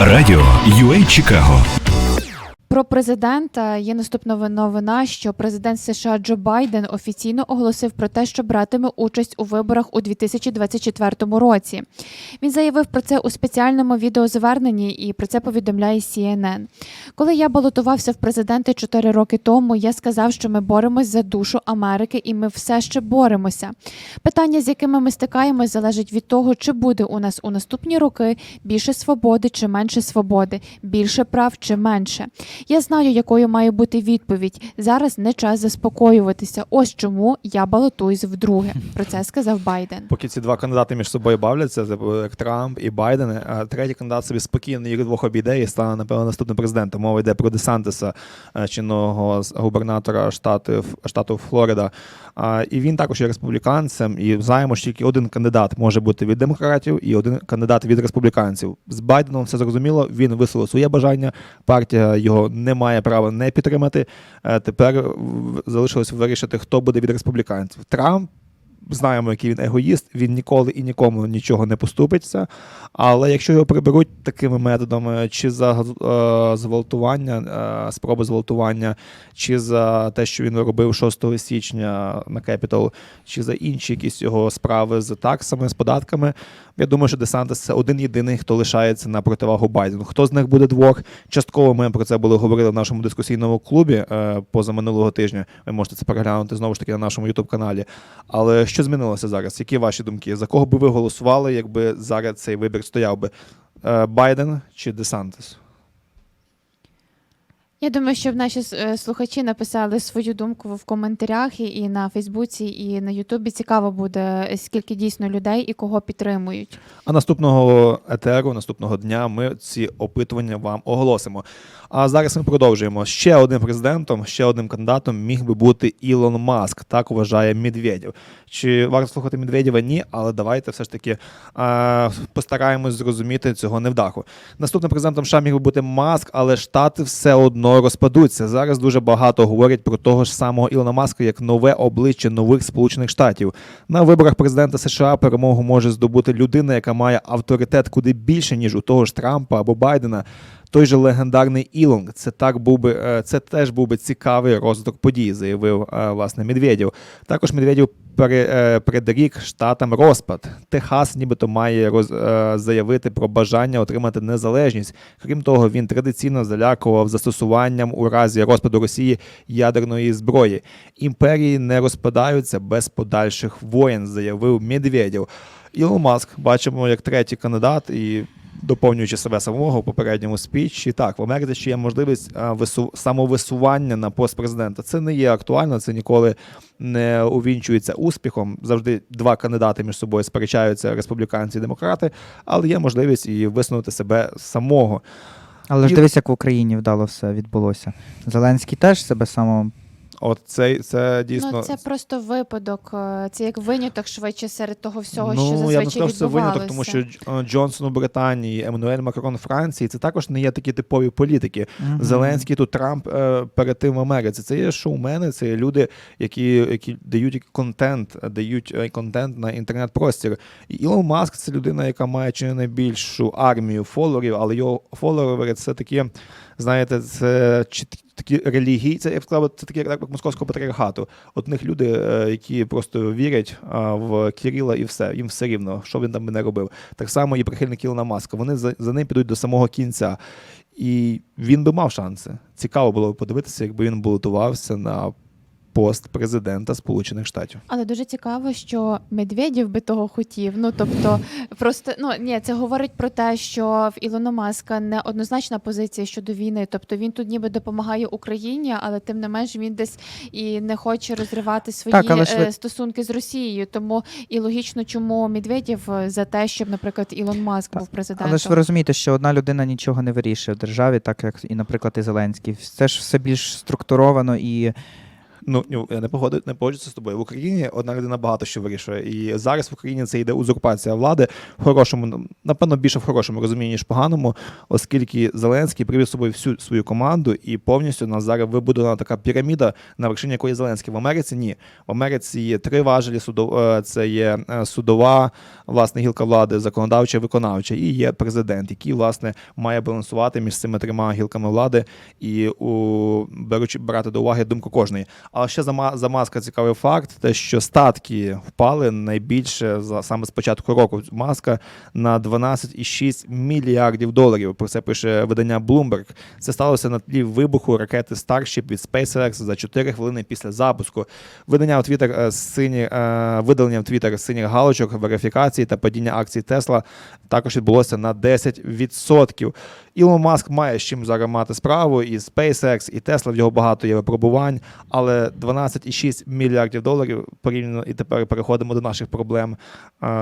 Радіо UA Чикаго Про президента є наступна новина, що президент США Джо Байден офіційно оголосив про те, що братиме участь у виборах у 2024 році. Він заявив про це у спеціальному відеозверненні і про це повідомляє CNN. Коли я балотувався в президенти 4 роки тому, я сказав, що ми боремось за душу Америки, і ми все ще боремося. Питання, з якими ми стикаємось, залежить від того, чи буде у нас у наступні роки більше свободи чи менше свободи, більше прав чи менше. Я знаю, якою має бути відповідь. Зараз не час заспокоюватися. Ось чому я балотуюсь вдруге. Про це сказав Байден. Поки ці два кандидати між собою бавляться, як Трамп і Байден, а третій кандидат собі спокійно їх двох обійде і стане, напевно, наступним президентом. Мова йде про Десантиса, е, чинного губернатора штату, штату Флорида. І він також є республіканцем, і знаємо, що тільки один кандидат може бути від демократів і один кандидат від республіканців. З Байденом все зрозуміло. Він висловив своє бажання. Партія його не має права не підтримати. Е, Тепер залишилось вирішити, хто буде від республіканців. Трамп знаємо, який він егоїст, він ніколи і нікому нічого не поступиться. Але якщо його приберуть такими методами, чи за е, зґвалтування, е, спроби зґвалтування, чи за те, що він робив 6 січня на Кепітал, чи за інші якісь його справи з таксами, з податками, я думаю, що Десантес це один єдиний, хто лишається на противагу Байдену. Хто з них буде двох? Частково ми про це були говорили в нашому дискусійному клубі е, поза минулого тижня. Ви можете це переглянути знову ж таки на нашому youtube каналі. Але що змінилося зараз? Які ваші думки? За кого би ви голосували, якби зараз цей вибір стояв би? Е, Байден чи Десантес? Я думаю, що наші е, слухачі написали свою думку в коментарях і, на Фейсбуці, і на Ютубі. Цікаво буде, скільки дійсно людей і кого підтримують. А наступного етеру, наступного дня ми ці опитування вам оголосимо. А зараз ми продовжуємо. Ще одним президентом, ще одним кандидатом міг би бути Ілон Маск. Так вважає Медведєв. Чи варто слухати Медведєва? Ні, але давайте все ж таки е, постараємось зрозуміти цього невдаху. Наступним президентом США міг би бути Маск, але штати все одно розпадуться. Зараз дуже багато говорять про того ж самого Ілона Маска як нове обличчя нових Сполучених Штатів. На виборах президента США перемогу може здобути людина, яка має авторитет куди більше, ніж у того ж Трампа або Байдена. Той же легендарний Ілон, це так був би е, це теж був би цікавий розвиток подій, заявив е, власне Медведєв. Також Медведєв е, штатам розпад. Техас, нібито має роз, заявити про бажання отримати незалежність. Крім того, він традиційно залякував застосуванням у разі розпаду Росії ядерної зброї. Імперії не розпадаються без подальших воєн, заявив Медведєв. Ілон Маск бачимо як третій кандидат і. Доповнюючи себе самого в попередньому спічі, так в Америці ще є можливість а, вису... самовисування на пост президента. Це не є актуально, це ніколи не увінчується успіхом. Завжди два кандидати між собою сперечаються республіканці і демократи, але є можливість і висунути себе самого. Але ж І- дивись, як в Україні вдало все відбулося. Зеленський теж себе само. От це, це дійсно Ну це просто випадок. е, Це як виняток швидше серед того всього, ну, що я б не зазвичай сказав, що це виняток, тому що е, Джонсон у Британії, Еммануель Макрон у Франції це також не є такі типові політики. Мгм. Зеленський тут Трамп е, перед тим в Америці. Це є шоумени, це є люди, які, які дають контент, дають контент на інтернет-простір. І Ілон Маск це людина, яка має чи не найбільшу армію фоловерів, але його фоловери це такі, знаєте, це чи такі релігії, це я б сказав, це такі як московського патріархату. От них люди, е, які просто вірять в Кирила і все, їм все рівно, що він там би не робив. Так само і прихильники Ілона Маска. Вони за, за ним підуть до самого кінця. І він би мав шанси. Цікаво було б подивитися, якби він балотувався на пост президента Сполучених Штатів. Але дуже цікаво, що Медведєв би того хотів. Ну тобто, просто ну ні, це говорить про те, що в Ілона Маска неоднозначна позиція щодо війни. Тобто він тут ніби допомагає Україні, але тим не менш він десь і не хоче розривати свої Так, ви- е, стосунки з Росією. Тому і логічно, чому Медведєв е, за те, щоб, наприклад, Ілон Маск Так, був президентом. Але ж ви розумієте, що одна людина нічого не вирішує в державі, так як і, наприклад, і Зеленський. Це ж все більш структуровано і Ну я не погоди, не погоджуся з тобою. В Україні одна людина багато що вирішує. І зараз в Україні це йде узурпація влади в хорошому, напевно, більше в хорошому розумінні, ніж поганому, оскільки Зеленський привів з собою всю свою команду і повністю нас зараз вибудована така піраміда, на вершині якої Зеленський. В Америці ні. В Америці є три важелі судов... е, це є е, судова, власне, гілка влади, законодавча, виконавча, і є президент, який власне має балансувати між цими трьома гілками влади і у беручи брати до уваги думку кожної. Але ще за, за маска цікавий факт, те, що статки впали найбільше за саме з початку року. Маска на 12,6 мільярдів доларів. Про це пише видання Bloomberg. Це сталося на тлі вибуху ракети Starship від SpaceX за 4 хвилини після запуску. Видання в Twitter е, сині е, видалення в Twitter синіх галочок, верифікації та падіння акцій Тесла також відбулося на 10%. Ілон Маск має з чим зараз мати справу, і SpaceX, і Tesla, в нього багато є випробувань, але 12,6 мільярдів доларів порівняно і тепер переходимо до наших проблем,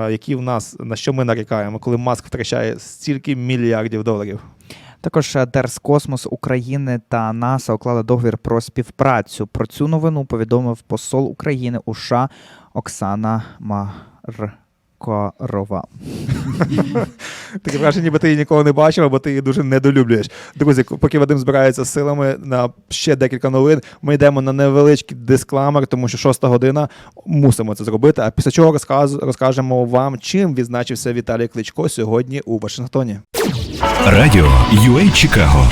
які в нас на що ми нарікаємо, коли Маск втрачає стільки мільярдів доларів. Також е, Держкосмос України та НАСА уклали договір про співпрацю. Про цю новину повідомив посол України у США Оксана Маркорова. Таке враження, ніби ти її ніколи не бачив, або ти її дуже недолюблюєш. Друзі, поки Вадим збирається силами на ще декілька новин, ми йдемо на невеличкий дискламер, тому що шоста година мусимо це зробити. А після чого розказ, розкажемо вам, чим відзначився Віталій Кличко сьогодні у Вашингтоні. Радіо UA Чикаго